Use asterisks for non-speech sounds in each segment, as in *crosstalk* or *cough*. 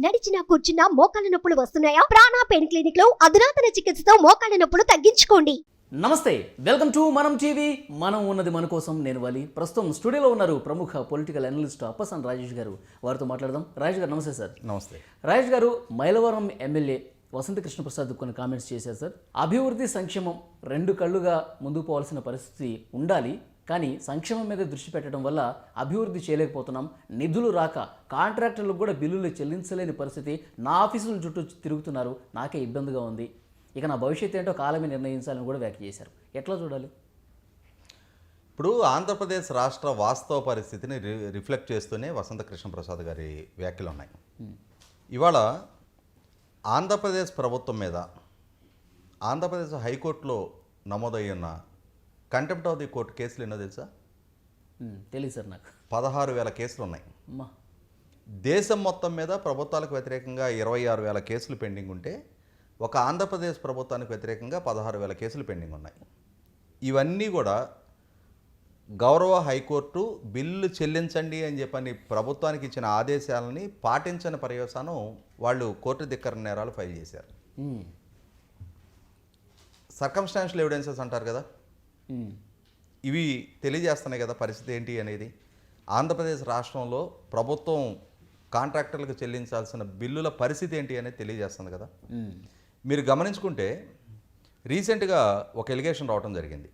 నడిచినా కూర్చున్నా మోకాళ్ళ నొప్పులు వస్తున్నాయా? ప్రాణా పెయిన్ క్లినిక్లో అధునాతన చికిత్సతో మోకాళ్ళ నొప్పులు తగ్గించుకోండి. నమస్తే వెల్కమ్ టు మనం టీవీ. మనం ఉన్నది మన కోసం నేను వాలి. ప్రస్తుతం స్టూడియోలో ఉన్నారు ప్రముఖ పొలిటికల్ అనలిస్ట్ అప్పసన్ రాజేష్ గారు. వారితో మాట్లాడదాం. రాజేష్ గారు నమస్తే సార్. నమస్తే. రాజేష్ గారు మైలవరం ఎమ్మెల్యే వసంత కృష్ణప్రసాద్ కొన్ని కామెంట్స్ చేశారు సార్. అభివృద్ధి సంక్షేమం రెండు కళ్ళుగా ముందుకు పోవాల్సిన పరిస్థితి ఉండాలి. కానీ సంక్షేమం మీద దృష్టి పెట్టడం వల్ల అభివృద్ధి చేయలేకపోతున్నాం. నిధులు రాక కాంట్రాక్టర్లకు కూడా బిల్లులు చెల్లించలేని పరిస్థితి. నా ఆఫీసుల చుట్టూ తిరుగుతున్నారు. నాకే ఇబ్బందిగా ఉంది. ఇక నా భవిష్యత్తు ఏంటో కాలమే నిర్ణయించాలని కూడా వ్యాఖ్య చేశారు. ఎట్లా చూడాలి? ఇప్పుడు ఆంధ్రప్రదేశ్ రాష్ట్ర వాస్తవ పరిస్థితిని రి రిఫ్లెక్ట్ చేస్తూనే వసంత కృష్ణప్రసాద్ గారి వ్యాఖ్యలు ఉన్నాయి. ఇవాళ ఆంధ్రప్రదేశ్ ప్రభుత్వం మీద ఆంధ్రప్రదేశ్ హైకోర్టులో నమోదై ఉన్న కంటెంప్ట్ ఆఫ్ ది కోర్టు కేసులు ఎన్నో తెలుసా? తెలియదు సార్ నాకు. పదహారు వేల కేసులు ఉన్నాయి. అమ్మా. దేశం మొత్తం మీద ప్రభుత్వాలకు వ్యతిరేకంగా ఇరవై ఆరు వేల కేసులు పెండింగ్ ఉంటే ఒక ఆంధ్రప్రదేశ్ ప్రభుత్వానికి వ్యతిరేకంగా పదహారు వేల కేసులు పెండింగ్ ఉన్నాయి. ఇవన్నీ కూడా గౌరవ హైకోర్టు బిల్లు చెల్లించండి అని చెప్పని ప్రభుత్వానికి ఇచ్చిన ఆదేశాలని పాటించని పర్యవసానం వాళ్ళు కోర్టు ధిక్కర నేరాలు ఫైల్ చేశారు. ఉమ్, సర్కమ్స్టాన్షియల్ ఎవిడెన్సెస్ అంటారు కదా? ఇవి తెలియజేస్తున్నాయి కదా పరిస్థితి ఏంటి అనేది. ఆంధ్రప్రదేశ్ రాష్ట్రంలో ప్రభుత్వం కాంట్రాక్టర్లకు చెల్లించాల్సిన బిల్లుల పరిస్థితి ఏంటి అనేది తెలియజేస్తుంది కదా. మీరు గమనించుకుంటే రీసెంట్గా ఒక ఎలిగేషన్ రావడం జరిగింది.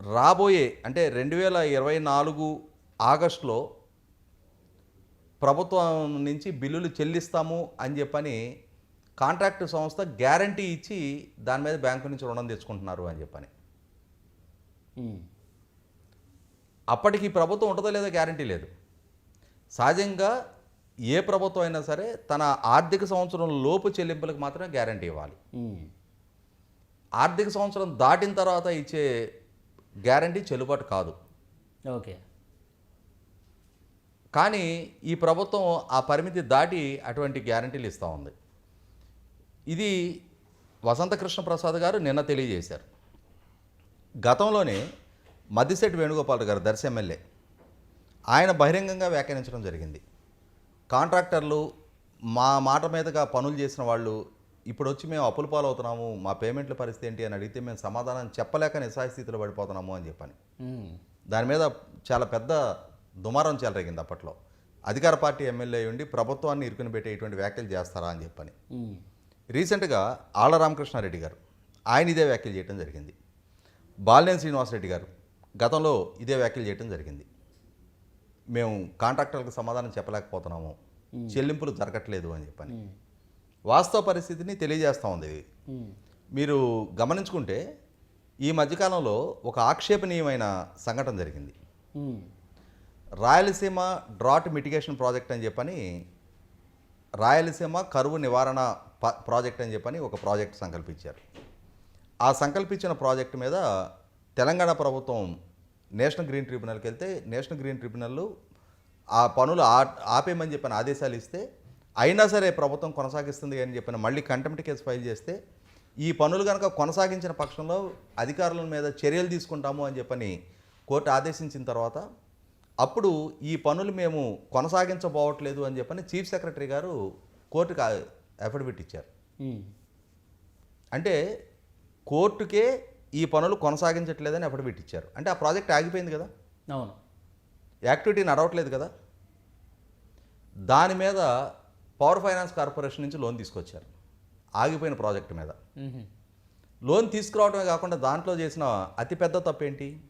రాబోయే అంటే రెండు వేల ఇరవై నాలుగు ఆగస్టులో ప్రభుత్వం నుంచి బిల్లులు చెల్లిస్తాము అని చెప్పని కాంట్రాక్ట్ సంస్థ గ్యారంటీ ఇచ్చి దాని మీద బ్యాంకు నుంచి రుణం తెచ్చుకుంటున్నారు అని చెప్పని. అప్పటికి ప్రభుత్వం ఉంటుందో లేదో గ్యారంటీ లేదు. సహజంగా ఏ ప్రభుత్వం అయినా సరే తన ఆర్థిక సంవత్సరం లోపు చెల్లింపులకు మాత్రమే గ్యారంటీ ఇవ్వాలి. ఆర్థిక సంవత్సరం దాటిన తర్వాత ఇచ్చే గ్యారంటీ చెల్లుబాటు కాదు. ఓకే. కానీ ఈ ప్రభుత్వం ఆ పరిమితి దాటి అటువంటి గ్యారంటీలు ఇస్తూ ఉంది. ఇది వసంత కృష్ణ ప్రసాద్ గారు నిన్న తెలియజేశారు. గతంలోనే మద్దిశెట్టి వేణుగోపాల్ గారు దర్శి ఎమ్మెల్యే ఆయన బహిరంగంగా వ్యాఖ్యానించడం జరిగింది. కాంట్రాక్టర్లు మా మాట మీదుగా పనులు చేసిన వాళ్ళు ఇప్పుడు వచ్చి మేము అప్పుల పాలవుతున్నాము మా పేమెంట్ల పరిస్థితి ఏంటి అని అడిగితే మేము సమాధానం చెప్పలేక నిస్సాయ స్థితిలో పడిపోతున్నాము అని చెప్పని. దాని మీద చాలా పెద్ద దుమారం చెలరేగింది అప్పట్లో. అధికార పార్టీ ఎమ్మెల్యే ఉండి ప్రభుత్వాన్ని ఇరుకుని పెట్టే ఇటువంటి వ్యాఖ్యలు చేస్తారా అని చెప్పని. రీసెంట్గా ఆళ్ళ రామకృష్ణారెడ్డి గారు ఆయన ఇదే వ్యాఖ్యలు చేయడం జరిగింది. బాలినేని శ్రీనివాసరెడ్డి గారు గతంలో ఇదే వ్యాఖ్యలు చేయడం జరిగింది. మేము కాంట్రాక్టర్లకు సమాధానం చెప్పలేకపోతున్నాము చెల్లింపులు జరగట్లేదు అని చెప్పని. వాస్తవ పరిస్థితిని తెలియజేస్తూ ఉంది. ఇది. మీరు గమనించుకుంటే ఈ మధ్యకాలంలో ఒక ఆక్షేపణీయమైన సంఘటన జరిగింది. రాయలసీమ డ్రాట్ మిటిగేషన్ ప్రాజెక్ట్ అని చెప్పని రాయలసీమ కరువు నివారణ ప్రాజెక్ట్ అని చెప్పని ఒక ప్రాజెక్ట్ సంకల్పించారు. ఆ సంకల్పించిన ప్రాజెక్ట్ మీద తెలంగాణ ప్రభుత్వం నేషనల్ గ్రీన్ ట్రిబ్యునల్కి వెళ్తే నేషనల్ గ్రీన్ ట్రిబ్యునల్ ఆ పనులు ఆ ఆపేయమని చెప్పిన ఆదేశాలు ఇస్తే అయినా సరే ప్రభుత్వం కొనసాగిస్తుంది అని చెప్పిన మళ్ళీ కంటెంప్ట్ కేసు ఫైల్ చేస్తే ఈ పనులు కనుక కొనసాగించిన పక్షంలో అధికారుల మీద చర్యలు తీసుకుంటాము అని చెప్పని కోర్టు ఆదేశించిన తర్వాత అప్పుడు ఈ పనులు మేము కొనసాగించబోవట్లేదు అని చెప్పని చీఫ్ సెక్రటరీ గారు కోర్టుకు అఫిడవిట్ ఇచ్చారు అంటే కోర్టుకే ఈ పనులు కొనసాగించట్లేదని అఫిడవిట్ ఇచ్చారు అంటే ఆ ప్రాజెక్ట్ ఆగిపోయింది కదా? అవును. యాక్టివిటీ నడవట్లేదు కదా? దాని మీద పవర్ ఫైనాన్స్ కార్పొరేషన్ నుంచి లోన్ తీసుకొచ్చారు. ఆగిపోయిన ప్రాజెక్టు మీద. లోన్ తీసుకురావడమే కాకుండా దాంట్లో చేసిన అతిపెద్ద తప్పు ఏంటి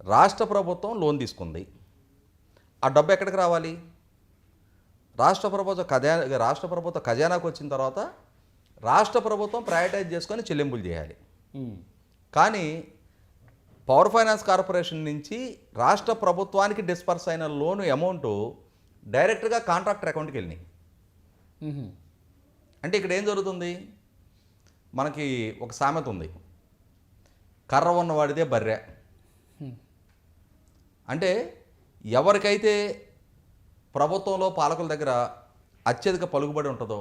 రాష్ట్ర ప్రభుత్వం లోన్ తీసుకుంది. ఆ డబ్బు ఎక్కడికి రావాలి? రాష్ట్ర ప్రభుత్వ ఖజానా రాష్ట్ర ప్రభుత్వ ఖజానాకు వచ్చిన తర్వాత రాష్ట్ర ప్రభుత్వం ప్రయారిటైజ్ చేసుకొని చెల్లింపులు చేయాలి. కానీ పవర్ ఫైనాన్స్ కార్పొరేషన్ నుంచి రాష్ట్ర ప్రభుత్వానికి డిస్పర్స్ అయిన లోన్ అమౌంట్ డైరెక్ట్గా కాంట్రాక్టర్ అకౌంట్కి వెళ్ళినాయి. అంటే ఇక్కడ ఏం జరుగుతుంది? మనకి ఒక సామెత ఉంది. కర్ర ఉన్నవాడిదే బర్రె. అంటే ఎవరికైతే ప్రభుత్వంలో పాలకుల దగ్గర అత్యధిక పలుకుబడి ఉంటుందో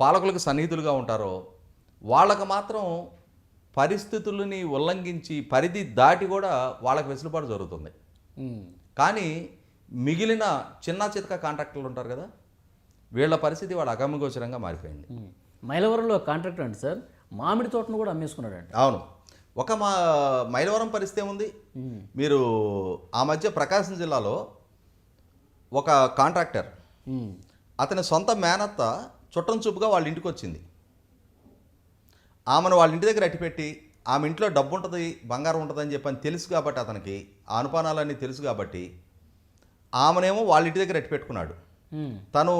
పాలకులకు సన్నిహితులుగా ఉంటారో వాళ్ళకు మాత్రం పరిస్థితులని ఉల్లంఘించి పరిధి దాటి కూడా వాళ్ళకి వెసులుబాటు జరుగుతుంది. కానీ మిగిలిన చిన్న చితక కాంట్రాక్టర్లు ఉంటారు కదా వీళ్ళ పరిస్థితి వాళ్ళ అగమ్యగోచరంగా మారిపోయింది. మైలవరంలో కాంట్రాక్టర్ అండి సార్ మామిడి తోటను కూడా అమ్మేసుకున్నాడండి. అవును. ఒక మా మైలవరం పరిస్థితి ఏముంది? మీరు ఆ మధ్య ప్రకాశం జిల్లాలో ఒక కాంట్రాక్టర్. అతని సొంత మేనత్త చుట్టం చూపుగా వాళ్ళ ఇంటికి వచ్చింది ఆమెను వాళ్ళ ఇంటి దగ్గర అట్టిపెట్టి ఆమె ఇంట్లో డబ్బు ఉంటుంది బంగారం ఉంటుంది అని చెప్పని తెలుసు కాబట్టి అతనికి ఆ అనుపానాలన్నీ తెలుసు కాబట్టి ఆమెనేమో వాళ్ళ ఇంటి దగ్గర అట్టిపెట్టుకున్నాడు. తను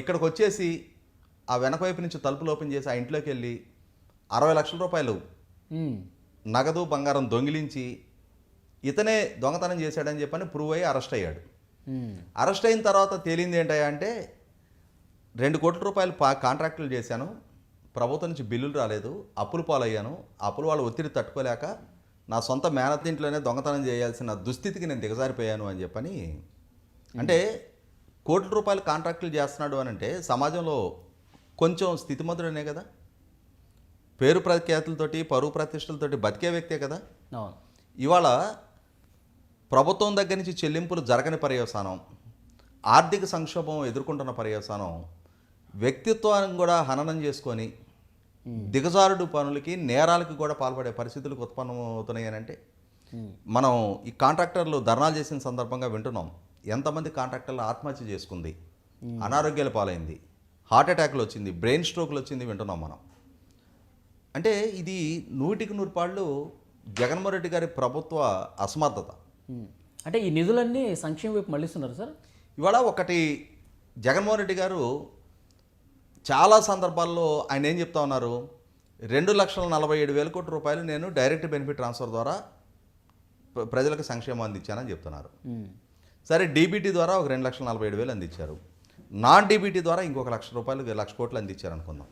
ఇక్కడికి వచ్చేసి ఆ వెనక వైపు నుంచి తలుపులు ఓపెన్ చేసి ఆ ఇంట్లోకి వెళ్ళి అరవై లక్షల రూపాయలు. నగదు బంగారం దొంగిలించి ఇతనే దొంగతనం చేశాడని చెప్పని ప్రూవ్ అయ్యి అరెస్ట్ అయ్యాడు. అరెస్ట్ అయిన తర్వాత తేలింది ఏంటయ్యా అంటే రెండు కోట్ల రూపాయలు పా కాంట్రాక్టులు చేశాను ప్రభుత్వం నుంచి బిల్లులు రాలేదు అప్పులు పాలయ్యాను అప్పులు వాళ్ళ ఒత్తిడి తట్టుకోలేక నా సొంత మేనత్ ఇంట్లోనే దొంగతనం చేయాల్సిన దుస్థితికి నేను దిగజారిపోయాను అని చెప్పని అంటే కోట్ల రూపాయలు కాంట్రాక్టులు చేస్తున్నాడు అని అంటే సమాజంలో కొంచెం స్థితిమంతుడనే కదా? పేరు ప్రఖ్యాతులతోటి పరువు ప్రతిష్టలతోటి బతికే వ్యక్తే కదా? ఇవాళ ప్రభుత్వం దగ్గర నుంచి చెల్లింపులు జరగని పర్యవసానం ఆర్థిక సంక్షోభం ఎదుర్కొంటున్న పర్యవసానం వ్యక్తిత్వాన్ని కూడా హననం చేసుకొని దిగజారుడు పనులకి నేరాలకు కూడా పాల్పడే పరిస్థితులకు ఉత్పన్నమవుతున్నాయి అని అంటే. మనం ఈ కాంట్రాక్టర్లు ధర్నాలు చేసిన సందర్భంగా వింటున్నాం ఎంతమంది కాంట్రాక్టర్లు ఆత్మహత్య చేసుకుంది అనారోగ్యాల పాలైంది హార్ట్ అటాక్లు వచ్చింది బ్రెయిన్ స్ట్రోక్లు వచ్చింది వింటున్నాం మనం అంటే ఇది నూటికి నూరు పాళ్ళు జగన్మోహన్ రెడ్డి గారి ప్రభుత్వ అసమర్థత. అంటే ఈ నిధులన్నీ సంక్షేమ వైపు మళ్ళిస్తున్నారు సార్? ఇవాళ ఒకటి జగన్మోహన్ రెడ్డి గారు చాలా సందర్భాల్లో ఆయన ఏం చెప్తా ఉన్నారు? రెండు లక్షల నలభై ఏడు వేల కోట్ల రూపాయలు నేను డైరెక్ట్ బెనిఫిట్ ట్రాన్స్ఫర్ ద్వారా ప్ర- ప్రజలకు సంక్షేమం అందించానని చెప్తున్నారు. ఉమ్. సరే డీబీటీ ద్వారా ఒక రెండు లక్షల నలభై ఏడు వేలు అందించారు. నాన్ డీబీటీ ద్వారా ఇంకొక లక్ష రూపాయలు లక్ష కోట్లు అందించారు అనుకుందాం.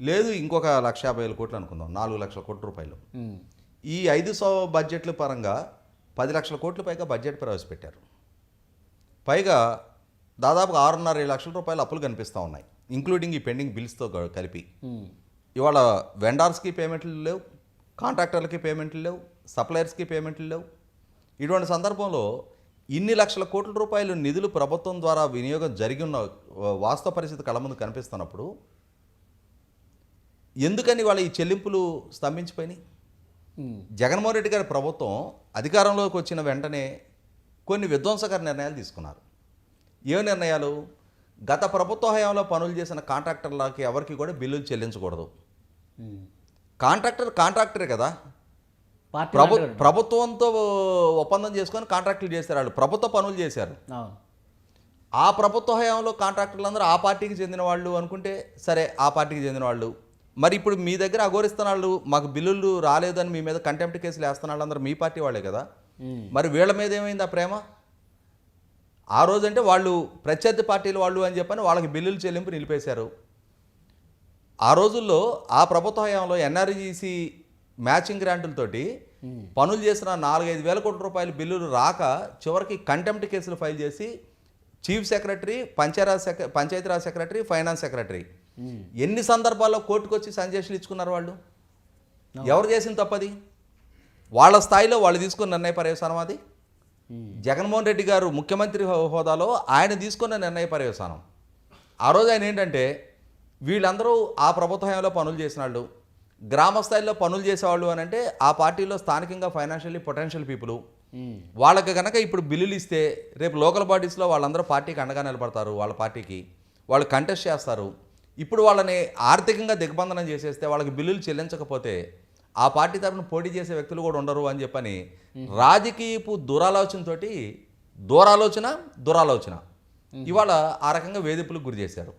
లేదు ఇంకొక లక్ష యాభై వేల కోట్లు అనుకుందాం. నాలుగు లక్షల కోట్ల రూపాయలు. ఉమ్. ఈ ఐదు సో బడ్జెట్ల పరంగా పది లక్షల కోట్ల పైగా బడ్జెట్ ప్రవేశపెట్టారు పైగా దాదాపుగా ఆరున్నర లక్షల రూపాయల అప్పులు కనిపిస్తూ ఉన్నాయి ఇంక్లూడింగ్ ఈ పెండింగ్ బిల్స్తో కలిపి. ఇవాళ వెండార్స్కి పేమెంట్లు లేవు కాంట్రాక్టర్లకి పేమెంట్లు లేవు సప్లయర్స్కి పేమెంట్లు లేవు ఇటువంటి సందర్భంలో ఇన్ని లక్షల కోట్ల రూపాయలు నిధులు ప్రభుత్వం ద్వారా వినియోగం జరిగి ఉన్న వాస్తవ పరిస్థితి కళ్ళ ముందు కనిపిస్తున్నప్పుడు ఎందుకని వాళ్ళ ఈ చెల్లింపులు స్తంభించిపోయినాయి. జగన్మోహన్ రెడ్డి గారి ప్రభుత్వం అధికారంలోకి వచ్చిన వెంటనే కొన్ని విధ్వంసకర నిర్ణయాలు తీసుకున్నారు. ఏ నిర్ణయాలు? గత ప్రభుత్వ హయాంలో పనులు చేసిన కాంట్రాక్టర్లకి ఎవరికి కూడా బిల్లులు చెల్లించకూడదు. కాంట్రాక్టర్ కాంట్రాక్టరే కదా. ప్రభు ప్రభుత్వంతో ఒప్పందం చేసుకొని కాంట్రాక్టులు చేశారు వాళ్ళు. ప్రభుత్వ పనులు చేశారు. ఆ ప్రభుత్వ హయాంలో కాంట్రాక్టర్లు అందరూ ఆ పార్టీకి చెందిన వాళ్ళు అనుకుంటే సరే ఆ పార్టీకి చెందిన వాళ్ళు మరి ఇప్పుడు మీ దగ్గర అఘోరిస్తున్న వాళ్ళు మాకు బిల్లులు రాలేదని మీ మీద కంటెంప్ట్ కేసులు వేస్తున్న వాళ్ళందరూ మీ పార్టీ వాళ్ళే కదా. మరి వీళ్ళ మీద ఏమైంది ఆ ప్రేమ ఆ రోజంటే వాళ్ళు ప్రత్యర్థి పార్టీల వాళ్ళు అని చెప్పని వాళ్ళకి బిల్లులు చెల్లింపు నిలిపేశారు ఆ రోజుల్లో ఆ ప్రభుత్వ హయాంలో ఎన్ఆర్జీసీ మ్యాచింగ్ గ్రాంటులతోటి పనులు చేసిన నాలుగైదు వేల కోట్ల రూపాయల బిల్లులు రాక చివరికి కంటెంప్ట్ కేసులు ఫైల్ చేసి చీఫ్ సెక్రటరీ పంచాయరాజ్ సెక్ర పంచాయతీరాజ్ సెక్రటరీ ఫైనాన్స్ సెక్రటరీ. ఎన్ని సందర్భాల్లో కోర్టుకు వచ్చి సంజేషన్లు ఇచ్చుకున్నారు వాళ్ళు? ఎవరు చేసిన తప్పది? వాళ్ళ స్థాయిలో వాళ్ళు తీసుకున్న నిర్ణయ పర్యవసానం అది? ఉమ్. జగన్మోహన్ రెడ్డి గారు ముఖ్యమంత్రి హోదాలో ఆయన తీసుకున్న నిర్ణయ పర్యవసానం. ఆ రోజు ఆయన ఏంటంటే వీళ్ళందరూ ఆ ప్రభుత్వ హయాంలో పనులు చేసిన వాళ్ళు గ్రామ స్థాయిలో పనులు చేసేవాళ్ళు అని అంటే ఆ పార్టీలో స్థానికంగా ఫైనాన్షియల్లీ పొటెన్షియల్ పీపుల్. వాళ్ళకి కనుక ఇప్పుడు బిల్లులు ఇస్తే రేపు లోకల్ బాడీస్లో వాళ్ళందరూ పార్టీకి అండగా నిలబడతారు వాళ్ళ పార్టీకి. వాళ్ళు కంటెస్ట్ చేస్తారు. ఇప్పుడు వాళ్ళని ఆర్థికంగా దిగ్బంధనం చేసేస్తే వాళ్ళకి బిల్లులు చెల్లించకపోతే ఆ పార్టీ తరఫున పోటీ చేసే వ్యక్తులు కూడా ఉండరు అని చెప్పని రాజకీయపు దురాలోచనతోటి దూరాలోచన దురాలోచన. ఇవాళ ఆ రకంగా వేధింపులకు గురి చేశారు.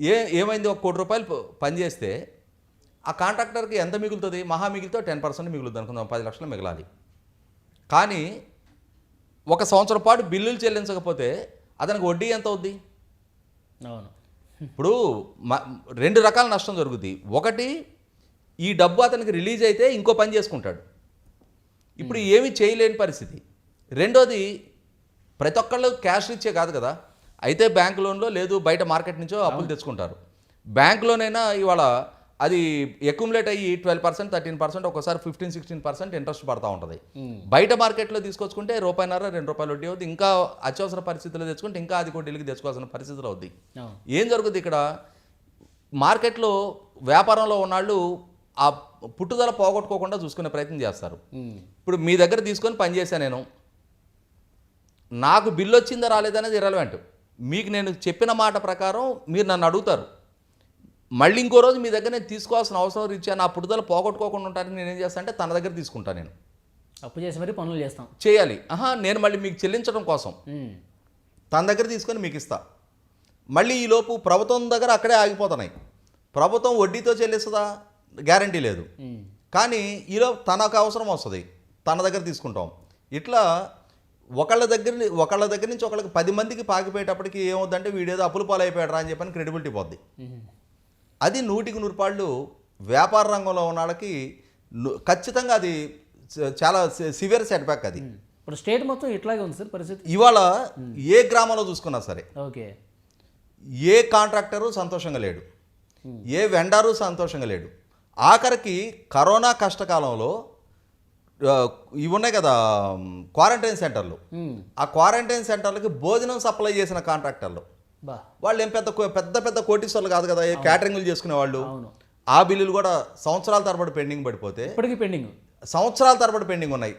ఏ ఏమైంది? ఒక కోటి రూపాయలు ప- పని చేస్తే ఆ కాంట్రాక్టర్కి ఎంత మిగులుతుంది? మహా మిగిలితో టెన్ పర్సెంట్ మిగులుతుంది అనుకుందాం పది లక్షలు మిగలాలి. కానీ ఒక సంవత్సరం పాటు బిల్లులు చెల్లించకపోతే అతనికి వడ్డీ ఎంత అవుద్ది? అవును. ఇప్పుడు రెండు రకాల నష్టం జరుగుద్ది. ఒకటి ఈ డబ్బు అతనికి రిలీజ్ అయితే ఇంకో పని చేసుకుంటాడు. ఇప్పుడు ఏమీ చేయలేని పరిస్థితి. రెండోది ప్రతి ఒక్కళ్ళు క్యాష్ ఇచ్చే కాదు కదా. అయితే బ్యాంక్ లోన్లో లేదు బయట మార్కెట్ నుంచో అప్పులు తెచ్చుకుంటారు. బ్యాంక్ లోనైనా ఇవాళ అది అక్యుములేట్ అయ్యి ట్వెల్వ్ పర్సెంట్ థర్టీన్ పర్సెంట్ ఒకసారి ఫిఫ్టీన్ సిక్స్టీన్ పర్సెంట్ ఇంట్రెస్ట్ పడతా ఉంటుంది. బయట మార్కెట్లో తీసుకొచ్చుకుంటే రూపాయిన్నర రెండు రూపాయలు వడ్డీ అవుతుంది ఇంకా అత్యవసర పరిస్థితుల్లో తెచ్చుకుంటే ఇంకా అది కోటీలకి తెచ్చుకోవాల్సిన పరిస్థితులు అవుద్ది. ఏం జరుగుతుంది ఇక్కడ? మార్కెట్లో వ్యాపారంలో ఉన్నాళ్ళు ఆ పుట్టుదల పోగొట్టుకోకుండా చూసుకునే ప్రయత్నం చేస్తారు. ఉమ్. ఇప్పుడు మీ దగ్గర తీసుకొని పని చేశాను నేను. నాకు బిల్లు వచ్చిందా రాలేదనేది ఇరలవెంట్ మీకు నేను చెప్పిన మాట ప్రకారం మీరు నన్ను అడుగుతారు. మళ్ళీ ఇంకో రోజు మీ దగ్గర నేను తీసుకోవాల్సిన అవసరం రీత్యా నా పుట్టుదల పోగొట్టుకోకుండా ఉంటానని నేను ఏం చేస్తాను అంటే తన దగ్గర తీసుకుంటాను నేను. అప్పు చేసి మరీ పనులు చేస్తాం. చేయాలి. ఆహా నేను మళ్ళీ మీకు చెల్లించడం కోసం. తన దగ్గర తీసుకొని మీకు ఇస్తా. మళ్ళీ ఈలోపు ప్రభుత్వం దగ్గర అక్కడే ఆగిపోతున్నాయి. ప్రభుత్వం వడ్డీతో చెల్లిస్తుందా? గ్యారంటీ లేదు. కానీ ఈలోపు తనకు అవసరం వస్తుంది. తన దగ్గర తీసుకుంటాం. ఇట్లా ఒకళ్ళ దగ్గర ఒకళ్ళ దగ్గర నుంచి ఒకళ్ళకి పది మందికి పాకిపోయేటప్పటికి ఏమవుద్దంటే వీడేదో అప్పులు పాలైపోయాడు అని చెప్పని క్రెడిబిలిటీ పోద్ది. అది నూటికి నూరుపాళ్ళు వ్యాపార రంగంలో ఉన్న వాళ్ళకి ఖచ్చితంగా అది చాలా సివియర్ సెట్ బ్యాక్ అది. ఇప్పుడు స్టేట్ మొత్తం ఇట్లాగే ఉంది సార్ పరిస్థితి? ఇవాళ ఏ గ్రామంలో చూసుకున్నా సరే ఓకే. ఏ కాంట్రాక్టరు సంతోషంగా లేడు. ఏ వెండారు సంతోషంగా లేడు. ఆఖరికి కరోనా కష్టకాలంలో ఇవి ఉన్నాయి కదా క్వారంటైన్ సెంటర్లు. ఆ క్వారంటైన్ సెంటర్లకి భోజనం సప్లై చేసిన కాంట్రాక్టర్లు. వాళ్ళు ఏం పెద్ద పెద్ద పెద్ద కోటీశ్వర్లు కాదు కదా క్యాటరింగ్లు చేసుకునే వాళ్ళు. ఆ బిల్లులు కూడా సంవత్సరాల తరబడి పెండింగ్ పడిపోతే ఇప్పటికీ పెండింగ్. సంవత్సరాల తరబడి పెండింగ్ ఉన్నాయి.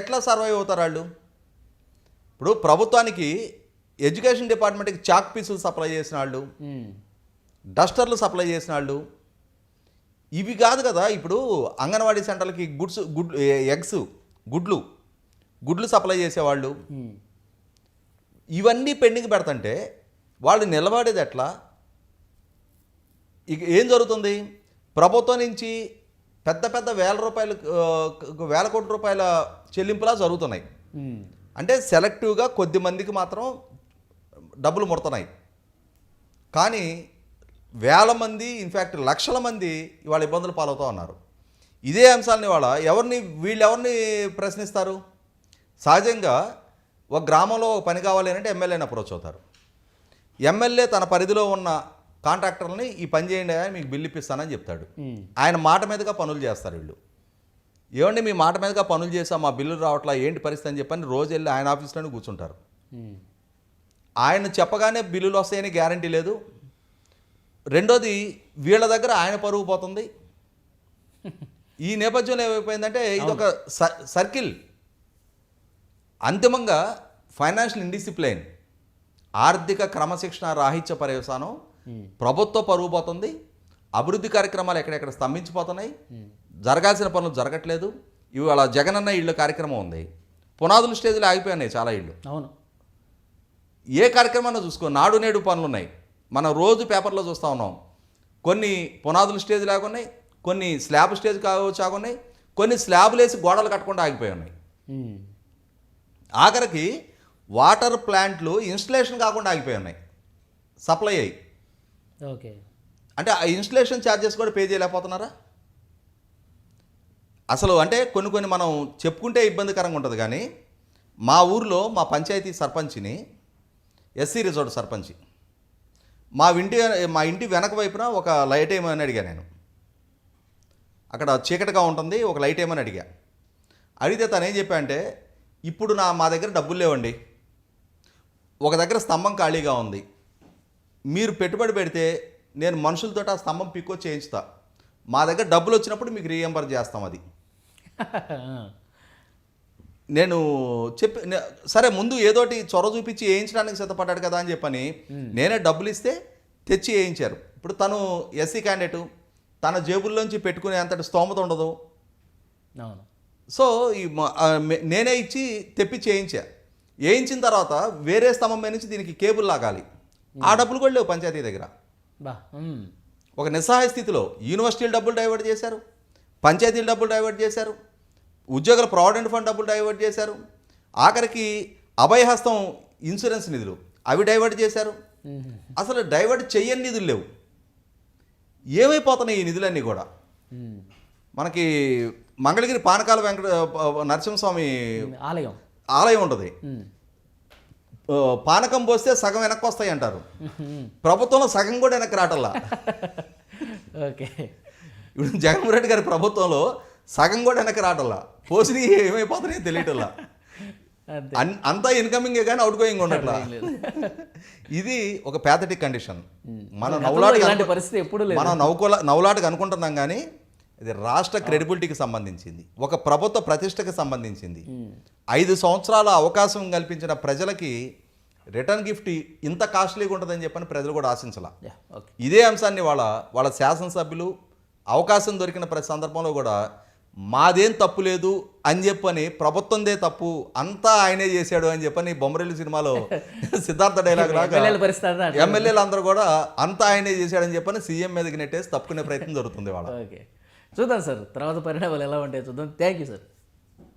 ఎట్లా సర్వైవ్ అవుతారు వాళ్ళు? ఇప్పుడు ప్రభుత్వానికి ఎడ్యుకేషన్ డిపార్ట్మెంట్కి చాక్ పీసులు సప్లై చేసిన వాళ్ళు. డస్టర్లు సప్లై చేసిన వాళ్ళు ఇవి కాదు కదా ఇప్పుడు అంగన్వాడీ సెంటర్లకి గుడ్స్ గుడ్ ఎగ్స్ గుడ్లు గుడ్లు సప్లై చేసేవాళ్ళు. ఇవన్నీ పెండింగ్ పెడతంటే వాళ్ళు నిలబడేది ఎట్లా? ఇక ఏం జరుగుతుంది? ప్రభుత్వం నుంచి పెద్ద పెద్ద వేల రూపాయలు వేల కోట్ల రూపాయల చెల్లింపులా జరుగుతున్నాయి. అంటే సెలెక్టివ్గా కొద్ది మందికి మాత్రం డబ్బులు ముడుతున్నాయి. కానీ వేల మంది ఇన్ఫ్యాక్ట్ లక్షల మంది ఇవాళ ఇబ్బందులు పాలవుతూ ఉన్నారు. ఇదే అంశాలని ఇవాళ ఎవరిని వీళ్ళు ఎవరిని ప్రశ్నిస్తారు? సహజంగా ఒక గ్రామంలో ఒక పని కావాలి అంటే ఎమ్మెల్యేని అప్రోచ్ అవుతారు. ఎమ్మెల్యే తన పరిధిలో ఉన్న కాంట్రాక్టర్లని ఈ పని చేయండి అని మీకు బిల్లు ఇప్పిస్తానని చెప్తాడు. ఆయన మాట మీదుగా పనులు చేస్తారు వీళ్ళు. ఏమండి మీ మాట మీదుగా పనులు చేసాం మా బిల్లులు రావట్లా ఏంటి పరిస్థితి అని చెప్పని రోజు వెళ్ళి ఆయన ఆఫీస్లోనే కూర్చుంటారు. ఆయన చెప్పగానే బిల్లులు వస్తాయని గ్యారంటీ లేదు. రెండోది వీళ్ళ దగ్గర ఆయన పరుగు పోతుంది. *laughs* ఈ నేపథ్యంలో ఏమైపోయిందంటే ఇది ఒక సర్కిల్ అంతిమంగా ఫైనాన్షియల్ ఇండిసిప్లైన్ ఆర్థిక క్రమశిక్షణ రాహిత్య పర్యవసానం ఉమ్. ప్రభుత్వ పరుగు పోతుంది అభివృద్ధి కార్యక్రమాలు ఎక్కడెక్కడ స్తంభించిపోతున్నాయి ఉమ్. జరగాల్సిన పనులు జరగట్లేదు ఇవాళ జగనన్న ఇళ్ళు కార్యక్రమం ఉంది పునాదుల స్టేజ్లో ఆగిపోయినాయి చాలా ఇళ్ళు అవును ఏ కార్యక్రమాన్ని చూసుకో నాడు నేడు పనులు ఉన్నాయి మనం రోజు పేపర్లో చూస్తూ ఉన్నాం కొన్ని పునాదుల స్టేజ్ లాగున్నాయి కొన్ని స్లాబ్ స్టేజ్ కావచ్చు ఆగున్నాయి కొన్ని స్లాబులు వేసి గోడలు కట్టకుండా ఆగిపోయి ఉన్నాయి ఉమ్. ఆఖరికి వాటర్ ప్లాంట్లు ఇన్స్టలేషన్ కాకుండా ఆగిపోయి ఉన్నాయి. సప్లై అయ్యి. ఓకే. అంటే ఆ ఇన్స్టలేషన్ ఛార్జెస్ కూడా పే చేయలేకపోతున్నారా? అసలు అంటే కొన్ని కొన్ని మనం చెప్పుకుంటే ఇబ్బందికరంగా ఉంటుంది కానీ మా ఊర్లో మా పంచాయతీ సర్పంచ్ని ఎస్సీ రిజోర్ట్ సర్పంచ్. మా ఇంటి మా ఇంటి వెనక వైపున ఒక లైట్ ఏమని అడిగా నేను. అక్కడ చీకటిగా ఉంటుంది ఒక లైట్ ఏమని అడిగా. అడిగితే తను ఏం చెప్పా అంటే ఇప్పుడు నా మా దగ్గర డబ్బులు లేవండి. ఒక దగ్గర స్తంభం ఖాళీగా ఉంది. మీరు పెట్టుబడి పెడితే నేను మనుషులతో ఆ స్తంభం పిక్కో చేయించుతా. మా దగ్గర డబ్బులు వచ్చినప్పుడు మీకు రీఎంబర్ చేస్తాం అది. *laughs* నేను చెప్పి సరే ముందు ఏదోటి చొర చూపించి వేయించడానికి సిద్ధపడ్డాడు కదా అని చెప్పని నేనే డబ్బులు ఇస్తే తెచ్చి వేయించారు. ఇప్పుడు తను ఎస్సీ క్యాండిడేట్ తన జేబుల్లోంచి పెట్టుకునే అంతటి స్తోమత ఉండదు. అవును. సో ఈ నేనే ఇచ్చి తెప్పి చేయించా. వేయించిన తర్వాత వేరే స్తంభం మీద నుంచి దీనికి కేబుల్ లాగాలి. ఆ డబ్బులు కూడా లేవు పంచాయతీ దగ్గర. ఒక నిస్సహాయ స్థితిలో యూనివర్సిటీలు డబ్బులు డైవర్ట్ చేశారు పంచాయతీలు డబ్బులు డైవర్ట్ చేశారు ఉద్యోగుల ప్రావిడెంట్ ఫండ్ డబ్బులు డైవర్ట్ చేశారు ఆఖరికి అభయహస్తం ఇన్సూరెన్స్ నిధులు అవి డైవర్ట్ చేశారు. అసలు డైవర్ట్ చెయ్యని నిధులు లేవు. ఏమైపోతున్నాయి ఈ నిధులన్నీ కూడా. మనకి మంగళగిరి పానకాల వెంకట నరసింహస్వామి ఆలయం. ఆలయం ఉంటుంది. పానకం పోస్తే సగం వెనక్కి వస్తాయి అంటారు. ప్రభుత్వంలో సగం కూడా వెనక్కి రావటల్లా *laughs* ఓకే. ఇప్పుడు జగన్మోహన్ రెడ్డి గారి ప్రభుత్వంలో సగం కూడా వెనక్కి రావటంలా? పోసిని ఏమైపోతున్నాయో తెలియటంలా? అంతే. ఇన్కమింగే కానీ అవుట్ గోయింగ్ ఉండట్లా. *laughs* ఇది ఒక ప్యాథటిక్ కండిషన్. మనం అనుకు- పరిస్థితి ఎప్పుడూ లేదు. మనం నవ్వుకోల నవ్వులాటకు అనుకుంటున్నాం కానీ ఇది రాష్ట్ర క్రెడిబిలిటీకి సంబంధించింది. ఒక ప్రభుత్వ ప్రతిష్టకి సంబంధించింది. ఐదు సంవత్సరాల అవకాశం కల్పించిన ప్రజలకి రిటర్న్ గిఫ్ట్ ఇంత కాస్ట్లీగా ఉంటుందని చెప్పని ప్రజలు కూడా ఆశించాల. ఇదే అంశాన్ని వాళ్ళ వాళ్ళ శాసనసభ్యులు అవకాశం దొరికిన ప్రతి సందర్భంలో కూడా మాదేం తప్పు లేదు అని చెప్పని ప్రభుత్వందే తప్పు అంతా ఆయనే చేశాడు అని చెప్పని బొమ్మరిల్లు సినిమాలో *laughs* సిద్ధార్థ డైలాగ్ లాగా ఎమ్మెల్యేల అందరూ కూడా అంతా ఆయనే చేశాడని చెప్పని సీఎం మీదకి నెట్టేసి తప్పుకునే ప్రయత్నం జరుగుతుంది వాళ్ళ. చూద్దాం సార్. తర్వాత పరిణామాలు ఎలా ఉంటాయో చూద్దాం. Thank you sir